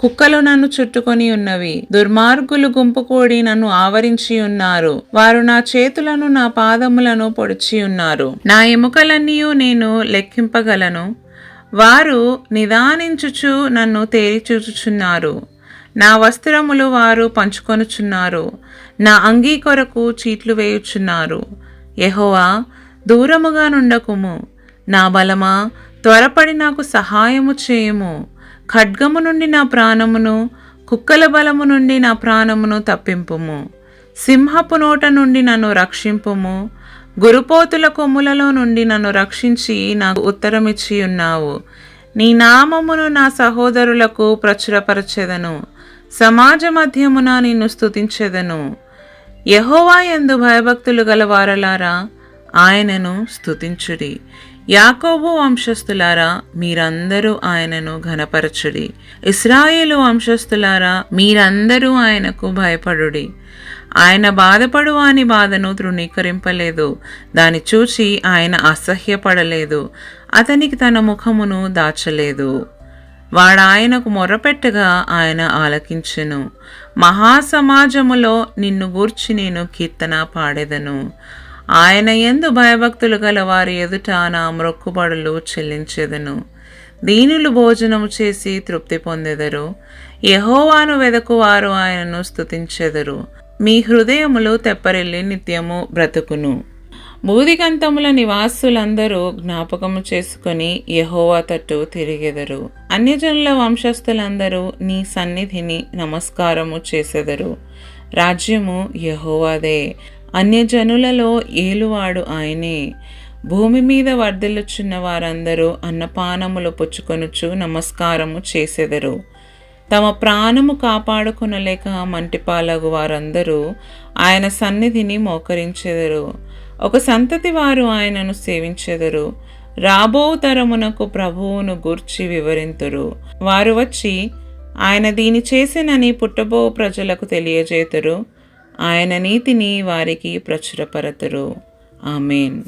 కుక్కలు నన్ను చుట్టుకొని ఉన్నవి. దుర్మార్గులు గుంపు కూడి నన్ను ఆవరించి ఉన్నారు. వారు నా చేతులను నా పాదములను పొడిచి ఉన్నారు. నా ఎముకలన్నీ నేను లెక్కింపగలను. వారు నిదానించుచు నన్ను తేలిచూచుచున్నారు. నా వస్త్రములు వారు పంచుకొనుచున్నారు. నా అంగీ కొరకు చీట్లు వేయుచున్నారు. ఎహోవా దూరముగా నుండకుము. నా బలమా త్వరపడి నాకు సహాయము చేయము. ఖడ్గము నుండి నా ప్రాణమును కుక్కల బలము నుండి నా ప్రాణమును తప్పింపుము. సింహపు నోట నుండి నన్ను రక్షింపుము. గురుపోతుల కొమ్ములలో నుండి నన్ను రక్షించి నాకు ఉత్తరమిచ్చి ఉన్నావు నీ నామమును నా సహోదరులకు ప్రచురపరచెదను. సమాజ మధ్యమున నిన్ను స్తుతించెదను. యహోవా ఎందు భయభక్తులు గల వారలారా ఆయనను స్తుతించుడి. యాకోబు వంశస్థులారా మీరందరూ ఆయనను ఘనపరచుడి. ఇస్రాయేలు వంశస్థులారా మీరందరూ ఆయనకు భయపడుడి. ఆయన బాధపడు వాని బాధను తృణీకరింపలేదు. దాని చూచి ఆయన అసహ్యపడలేదు. అతనికి తన ముఖమును దాచలేదు. వాడాయనకు మొర్రపెట్టగా ఆయన ఆలకించెను. మహాసమాజములో నిన్ను గూర్చి నేను కీర్తన పాడెదను. ఆయన ఎందు భయభక్తులు గల వారి ఎదుట నా మ్రొక్కుబడులు చెల్లించెదను. దీనులు భోజనము చేసి తృప్తి పొందెదరు. యహోవాను వెదకువారు ఆయనను స్తుతించెదరు. మీ హృదయములు తెప్పరిల్లి నిత్యము బ్రతుకును. బూదిగంతముల నివాసులందరూ జ్ఞాపకము చేసుకొని యహోవా తట్టు తిరిగెదరు. అన్యజనుల వంశస్థులందరూ నీ సన్నిధిని నమస్కారము చేసెదరు. రాజ్యము యహోవాదే. అన్యజనులలో ఏలువాడు ఆయనే. భూమి మీద వర్ధిల్లుచున్న వారందరూ అన్నపానములు పుచ్చుకొనుచు నమస్కారము చేసెదరు. తమ ప్రాణము కాపాడుకునలేక మంటిపాలగు వారందరూ ఆయన సన్నిధిని మోకరించెదరు. ఒక సంతతి వారు ఆయనను సేవించెదరు. రాబో తరమునకు ప్రభువును గూర్చి వివరింతురు. వారు వచ్చి ఆయన దీని చేసినని పుట్టబో ప్రజలకు తెలియజేతురు. ఆయన నీతిని వారికి ప్రచురపరతురు. ఆమెన్.